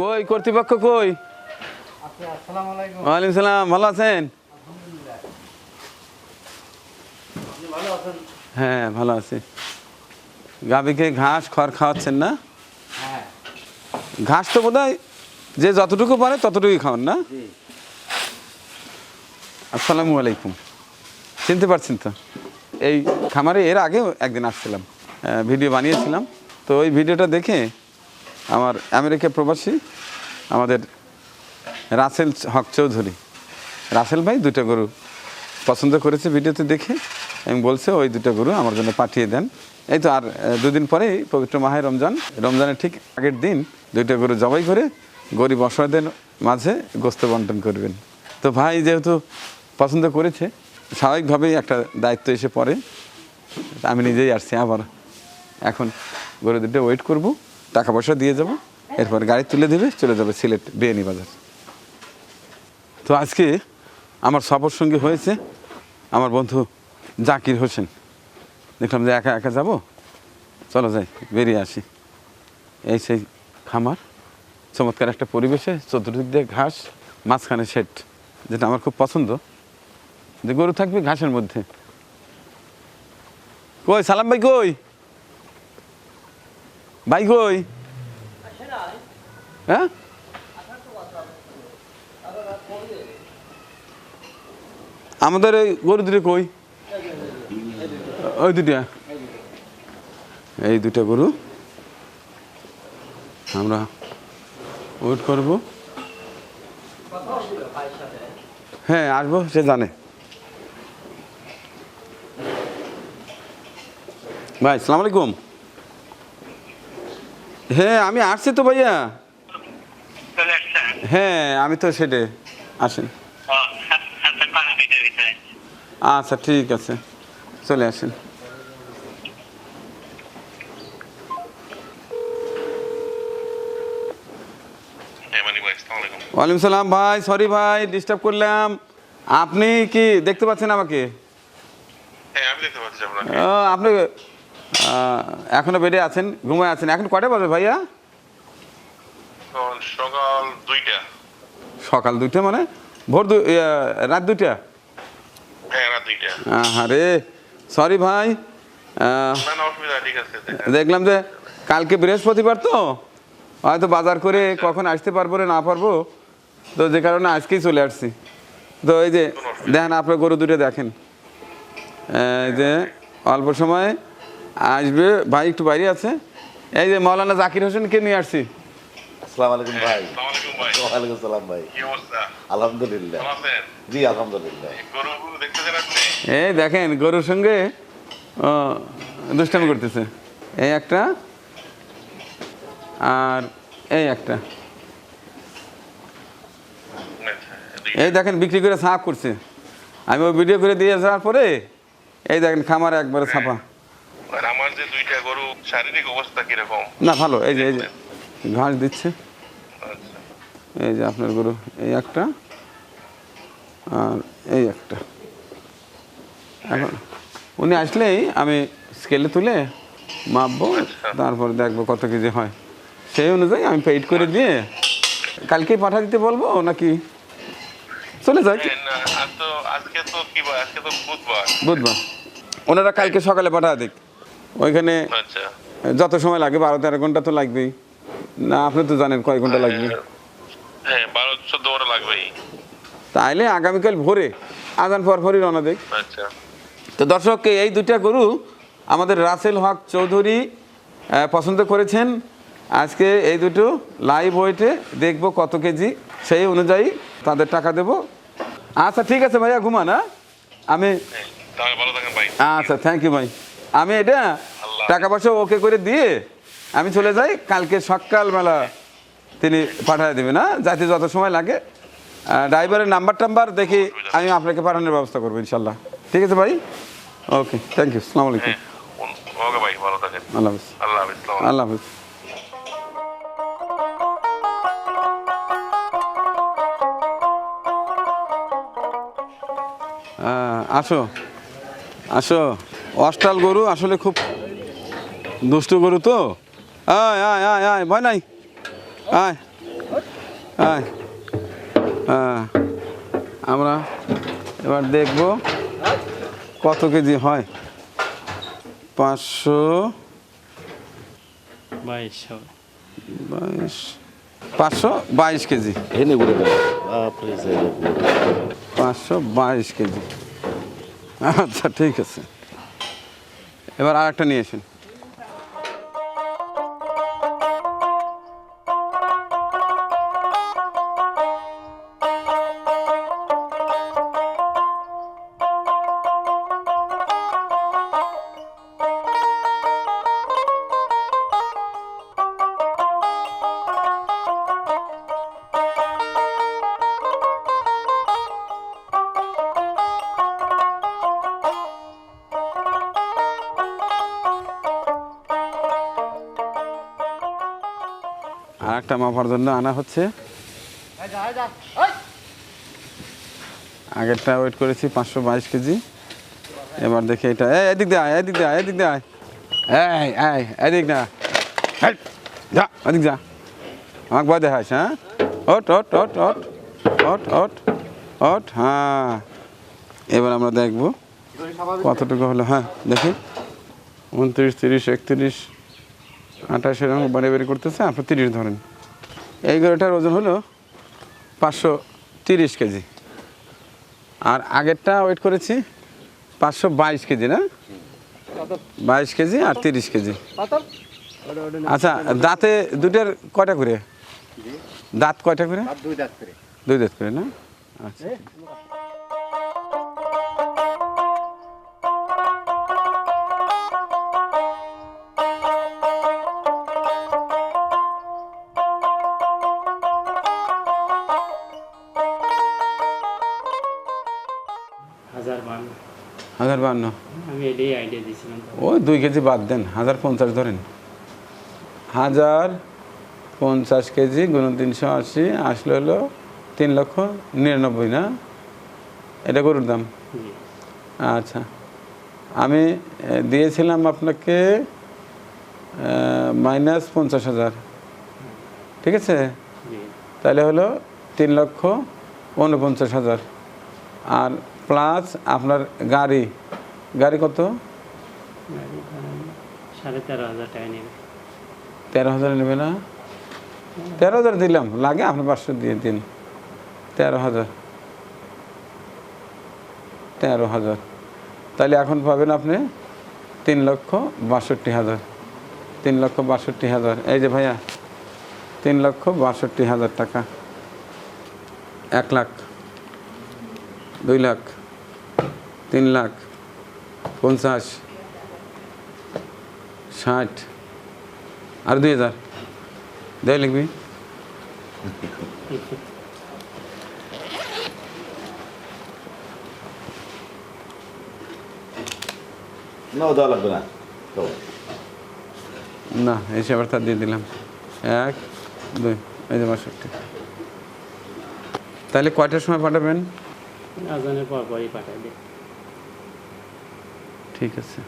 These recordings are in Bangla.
কই কর্তৃপক্ষ কই? আচ্ছা ওয়ালাইকুম সালাম ভালো আছেন? হ্যাঁ ভালো আছি। গাভীকে ঘাস খড় খাওয়াচ্ছেন না? হ্যাঁ। ঘাস তো বোধ যে যতটুকু পারে ততটুকুই খাওয়ান না? আসসালামু আলাইকুম। চিনতে পারছেন তো? এই খামারে এর আগেও একদিন আসছিলাম ভিডিও বানিয়েছিলাম। তো ওই ভিডিওটা দেখে আমার আমেরিকা প্রবাসী, আমাদের রাসেল হক চৌধুরী। রাসেল ভাই দুটো গরু পছন্দ করেছে ভিডিওতে দেখে, এবং বলছে ওই দুটো গরু আমার জন্য পাঠিয়ে দেন। এই তো আর দুদিন পরেই পবিত্র মাহে রমজান। রমজানের ঠিক আগের দিন দুইটা গরু জবাই করে গরিব অসহায়দের মাঝে গোস্ত বন্টন করবেন। তো ভাই যেহেতু পছন্দ করেছে, স্বাভাবিকভাবেই একটা দায়িত্ব এসে পড়ে। আমি নিজেই আসছি আবার। এখন গরু দুটো ওয়েট করব। টাকা পয়সা দিয়ে যাব। এরপর গাড়ি তুলে দেবে, চলে যাবে সিলেট বিয়ানি বাজার। তো আজকে আমার সফর সঙ্গী হয়েছে আমার বন্ধু জাকির হোসেন। দেখলাম যে একা একা যাব? চলো যাই, বেরিয়ে আসি। এই সেই খামার, চমৎকার একটা পরিবেশে, চতুর্দিক দিয়ে ঘাস, মাঝখানে শেড, যেটা আমার খুব পছন্দ। যে গরু থাকবে ঘাসের মধ্যে। কই, সালাম ভাই কই? ভাই কই? হ্যাঁ? আমাদের এই গরু দুটো কই? ওই দুটা এই দুটা গরু আমরা ওয়েট করব। হ্যাঁ আসব, সে জানে। ভাই, সালাম আলাইকুম। হ্যাঁ আমি আসছি তো ভাইয়া। হ্যাঁ আমি তো সেটে আসেন। ভিতরে আচ্ছা ঠিক আছে। চলে আসেন। হ্যাঁ ওয়ালাইকুম সালাম ভাই সরি ভাই ডিস্টার্ব করলাম। আপনি কি দেখতে পাচ্ছেন আমাকে? হ্যাঁ আমি দেখতে পাচ্ছি আপনাকে। ও, আপনি এখনও বেডে আছেন? ঘুমায় আছেন? এখন কটা বাজে ভাইয়া? সকাল দুইটা। সকাল দুইটা মানে? ভোর রাত দুইটা? হ্যাঁ আরে সরি ভাই। দেখলাম যে কালকে বৃহস্পতিবার তো? হয়তো বাজার করে কখন আসতে পারব না না পারব? তো যে কারণে আজকেই চলে আসছি। তো এই যে দেখেন আপনার গরু দুটো দেখেন। এই যে অল্প সময় আসবে ভাই একটু বাইরে আছে। এই যে মৌলানা জাকির হোসেনকে নিয়ে আসছি। আসসালামু আলাইকুম ভাই। আসসালামু আলাইকুম ভাই। ওয়ালাইকুম সালাম ভাই। কি অবস্থা? আলহামদুলিল্লাহ। জি আলহামদুলিল্লাহ। এই দেখেন গরুর সঙ্গে ও, দুষ্টামি করতেছে। এই একটা আর এই একটা। আচ্ছা, এই দেখেন বিক্রি করে সাফ করছে। আমি ওই ভিডিও করে দিয়ে যাওয়ার পরে এই দেখেন খামার একবারে ছাপা। আমার যে দুইটা গরু শারীরিক অবস্থা কীরকম? না ভালো। এই যে এই যে ঘাস দিচ্ছে। আচ্ছা। এই যে আপনার গরু এই একটা আর এই একটা। এখন উনি আসলেই আমি স্কেলে তুলে মাপবো তারপরে দেখব কত কেজি হয়। সেই অনুযায়ী আমি পেইড করে দিয়ে কালকেই পাঠা দিতে বলব নাকি? চলে তো বুধবার। বুধবার। ওনারা কালকে সকালে পাঠা দিক। ওইখানে আচ্ছা। যত সময় লাগে বারো তেরো ঘণ্টা তো লাগবেই। না আপনি তো জানেন কয় ঘণ্টা লাগবে। হ্যাঁ বারো চোদ্দ ঘণ্টা লাগবেই। তাইলে আগামীকাল ভোরে আজান পর পরই রওনা দেখ আচ্ছা। তো দর্শক এই দুইটা গরু আমাদের রাসেল হক চৌধুরী পছন্দ করেছেন। আজকে এই দুটো লাইভ ওয়েটে দেখব কত কেজি। সেই অনুযায়ী তাদের টাকা দেব। আচ্ছা ঠিক আছে ভাইয়া ঘুমান হ্যাঁ? আমি হ্যাঁ, আচ্ছা থ্যাংক ইউ ভাই আমি এটা টাকা পয়সা ওকে করে দিয়ে আমি চলে যাই কালকে সকালবেলা তিনি পাঠিয়ে দেবেন না যাতে যত সময় লাগে। ড্রাইভারের নাম্বার টাম্বার দেখি আমি আপনাকে পাঠানোর ব্যবস্থা করব ইনশাল্লাহ। ঠিক আছে ভাই? ওকে থ্যাংক ইউ সালাম আলাইকুম। হ্যাঁ ওকে ভাই ভালো থাকেন। আল্লাহ হাফিজ। আল্লাহ হাফিজ আল্লাহ হাফিজ। আসো। আসো। অস্টাল গরু আসলে খুব দুষ্টু গরু তো। আয় আয় আয় আয় ভয় নাই। আয় আয় হ্যাঁ আমরা এবার দেখব কত কেজি হয়। পাঁচশো বাইশ বাইশ পাঁচশো বাইশ কেজি। পাঁচশো বাইশ কেজি। আচ্ছা ঠিক আছে। এবার আর একটা নিয়ে আর একটা মাপার জন্য আনা হচ্ছে। আগেরটা ওয়েট করেছি পাঁচশো বাইশ কেজি। এবার দেখি এটা। এদিক দে আয়, এদিক দে আয়, এদিক দে আয়। এই এদিক যা যা। আমাকে ভয় দেখাস হ্যাঁ? ওট ওট ওট ওট ওট ওট ওট হ্যাঁ। এবার আমরা দেখব কতটুকু হলো হ্যাঁ দেখি। উনত্রিশ, তিরিশ, একত্রিশ আঠাশ এরকম বাড়ি বাড়ি করতেছে আপনার তিরিশ ধরেন। এই গরুটার ওজন হলো পাঁচশো তিরিশ কেজি। আর আগেরটা ওয়েট করেছি পাঁচশো বাইশ কেজি না? বাইশ কেজি আর তিরিশ কেজি। আচ্ছা দাঁতে দুটার কয়টা করে? দাঁত কয়টা করে? দুই দাঁত করে। দুই দাঁত করে না? আচ্ছা। দিয়েছিলাম। ওই দুই কেজি বাদ দেন হাজার পঞ্চাশ ধরেন। হাজার পঞ্চাশ কেজি গুণ তিনশো আশি আসলে হলো তিন লক্ষ নিরানব্বই না? এটা গরুর দাম? আচ্ছা। আমি দিয়েছিলাম আপনাকে মাইনাস পঞ্চাশ হাজার। ঠিক আছে? তাহলে হলো তিন লক্ষ উনপঞ্চাশ হাজার। আর প্লাস আপনার গাড়ি। গাড়ি কত? সাড়ে তেরো হাজার নেবে। তেরো হাজার নেবে না? তেরো হাজার দিলাম লাগে আপনি পাঁচশো দিয়ে দিন। তেরো হাজার। তেরো হাজার। তাহলে এখন পাবেন আপনি তিন লক্ষ বাষট্টি হাজার। তিন লক্ষ বাষট্টি হাজার। এই যে ভাইয়া তিন লক্ষ বাষট্টি হাজার টাকা। এক লাখ। দুই লাখ তিন লাখ পঞ্চাশ ষাট আর দুই হাজার। দেয় লিখবি? না দেওয়া লাগবে না। দিয়ে দিলাম। এক দুই এই যে বাষট্টি। তাহলে কয়টার সময় পাঠাবেন? আজানের পর পরই পাঠাই ঠিক আছে।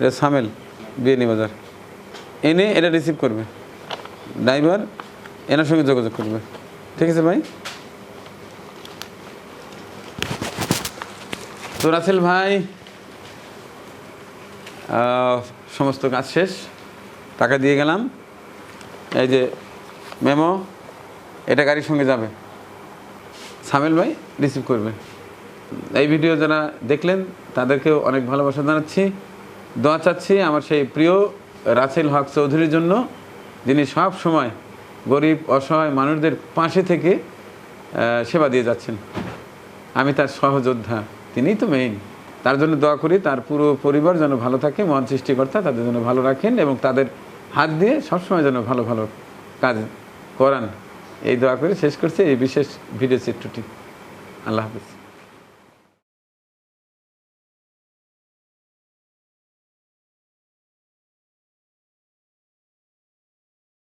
এটা সামেল বিয়ানি বাজার। এনে এটা রিসিভ করবে। ড্রাইভার এনার সঙ্গে যোগাযোগ করবে। ঠিক আছে ভাই? তো রাসেল ভাই সমস্ত কাজ শেষ। টাকা দিয়ে গেলাম। এই যে মেমো, এটা গাড়ির সঙ্গে যাবে। সামেল ভাই রিসিভ করবে। এই ভিডিও যারা দেখলেন, তাদেরকেও অনেক ভালোবাসা জানাচ্ছি। দোয়া চাচ্ছি আমার সেই প্রিয় রাসেল হক চৌধুরীর জন্য, যিনি সব সময় গরিব, অসহায় মানুষদের পাশে থেকে সেবা দিয়ে যাচ্ছেন। আমি তার সহযোদ্ধা তিনিই তো মেইন তার জন্য দোয়া করি, তার পুরো পরিবার যেন ভালো থাকে, মহান সৃষ্টিকর্তা তাদের জন্য ভালো রাখেন এবং তাদের হাত দিয়ে সবসময় যেন ভালো ভালো কাজ করান। এই দোয়া করে শেষ করছে এই বিশেষ ভিডিও চিত্রটি। আল্লাহ হাফিজ।